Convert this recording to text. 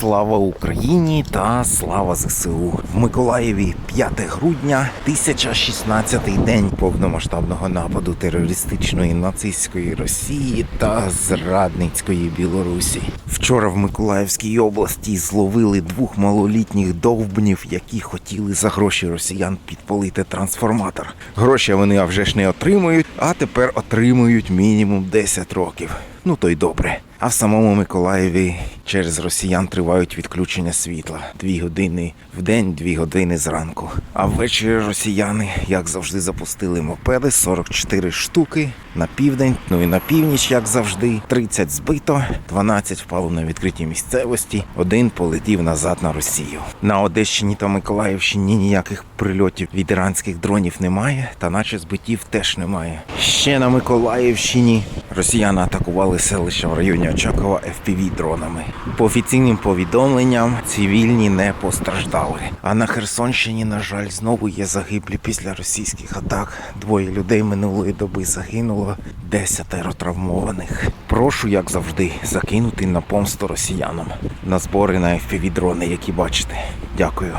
Слава Україні та слава ЗСУ в Миколаєві 5 грудня, 1016-й день повномасштабного нападу терористичної нацистської Росії та зрадницької Білорусі. Вчора в Миколаївській області зловили двох малолітніх довбнів, які хотіли за гроші росіян підпалити трансформатор. Гроші вони а вже ж не отримують, а тепер отримують мінімум 10 років. Ну то й добре. А в самому Миколаєві через росіян тривають відключення світла. Дві години в день, дві години зранку. А ввечері росіяни, як завжди, запустили мопеди 44 штуки на південь, ну і на північ, як завжди. 30 збито, 12 впало на відкритій місцевості, один полетів назад на Росію. На Одещині та Миколаївщині ніяких прильотів від іранських дронів немає, та наче збиттів теж немає. Ще на Миколаївщині росіяни атакували селище в районі Очакова fpv дронами. По офіційним повідомленням, цивільні не постраждали. А на Херсонщині, на жаль, знову є загиблі після російських атак. Двоє людей минулої доби загинуло, десятеро травмованих. Прошу, як завжди, закинути на помсту росіянам на збори на fpv дрони, які бачите. Дякую.